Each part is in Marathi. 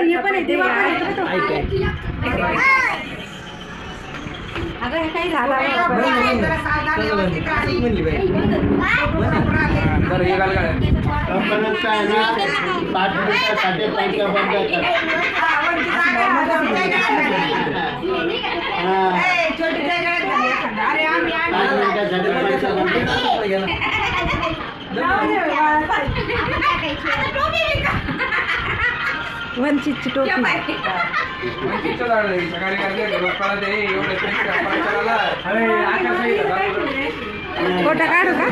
हे पण आहे दिवा पण आहे. अगं हे काही झालं वंचितची टोपी? फोटो काढू का.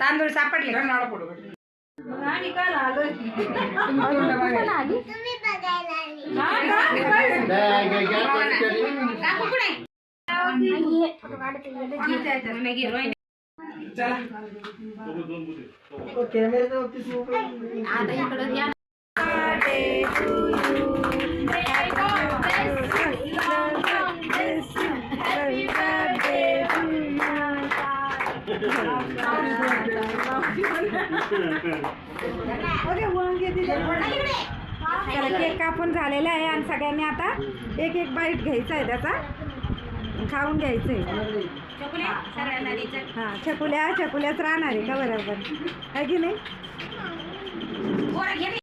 तांदूळ सापडले. काय नाडा फोटो काढ. नाही, घे, घे, कोणीतरी. केक कापून झालेला आहे आणि सगळ्यांनी आता एक एक बाईट घ्यायचा आहे त्याचा खाऊन घ्यायचं हां चकुल्या चकुल्याच राहणार आहे का बरोबर? आहे की नाही?